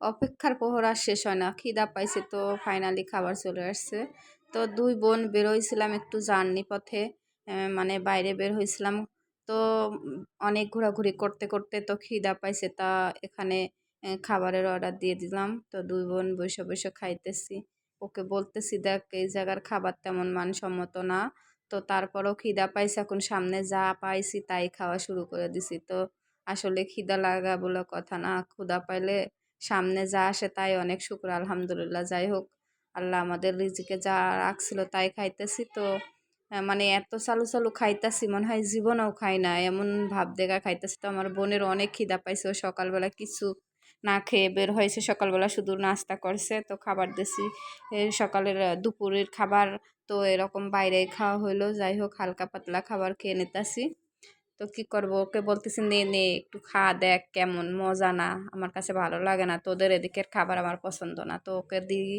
অপেক্ষার প্রহর আর শেষ হয় না। খিদা পাইছে তো ফাইনালি খাবার চলে আসছে। তো দুই বোন বের হয়েছিলাম একটু জার্নি পথে মানে বাইরে বের হয়েছিলাম তো অনেক ঘোরাঘুরি করতে করতে তো খিদা পাইছে তা এখানে খাবারের অর্ডার দিয়ে দিলাম। তো দুই বোন বসে বসে খাইতেছি। ওকে বলতেছি, দেখ, এই জায়গার খাবার তেমন মানসম্মত না। তো তারপরও খিদা পাইছে, এখন সামনে যা পাইছি তাই খাওয়া শুরু করে দিছি। তো আসলে খিদা লাগা বলে কথা না। ক্ষুধা পাইলে সামনে যা আসে তাই অনেক শুক্র, আলহামদুলিল্লাহ। যাই হোক, আল্লাহ আমাদের রিজিকে যা রাখছিল তাই খাইতেছি তো। মানে এত চালু চালু খাইতাছি, মনে হয় জীবনেও খাই না। এমন ভাব দেখা খাইতেছি তো আমার বোনের অনেক খিদা পাইছে। সকালবেলা কিছু না খেয়ে বের হয়েছে, সকালবেলা শুধু নাস্তা করছে। তো খাবার দিছি। সকালের দুপুরের খাবার তো এরকম বাইরে খাওয়া হইল। যাই হোক, হালকা পাতলা খাবার খেয়ে নিতেছি। তো কি করব? ওকে বলতেছি, নে নে, একটু খা, দেখ কেমন, মজা না, আমার কাছে ভালো লাগে না, তোদের এদিকের খাবার আমার পছন্দ না। তো ওকে দিই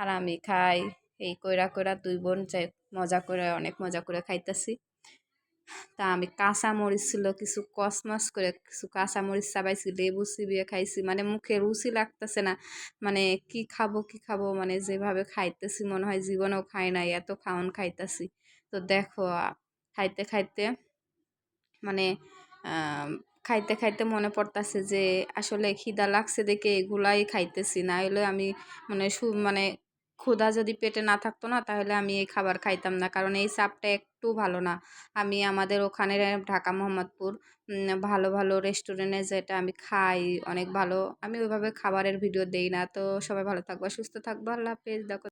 আর আমি খাই। এই কইরা কইরা দুই বোন চাই মজা করে, অনেক মজা করে খাইতেছি। তা আমি কাঁচা মরিচ ছিল, কিছু কসমস করে, কিছু কাঁচা মরিচ চাবাইছি, লেবু চিবিয়ে খাইছি। মানে মুখে রুচি লাগতেছে না। মানে কি খাব কি খাব মানে যেভাবে খাইতেছি, মনে হয় জীবনেও খাই নাই, এত খাওন খাইতেছি। তো দেখো খাইতে খাইতে মানে খাইতে খাইতে মনে পড়তাছে যে, আসলে খিদা লাগছে দেখে এগুলাই খাইতেছি। না হলে আমি মানে সু মানে ক্ষুধা যদি পেটে না থাকতো না, তাহলে আমি এই খাবার খাইতাম না। কারণ এই চাপটা একটু ভালো না। আমি আমাদের ওখানে ঢাকা মোহাম্মদপুর ভালো ভালো রেস্টুরেন্টে যেটা আমি খাই, অনেক ভালো। আমি ওইভাবে খাবারের ভিডিও দেই না। তো সবাই ভালো থাকবা, সুস্থ থাকবা। আল্লাহ হাফেজ। দেখো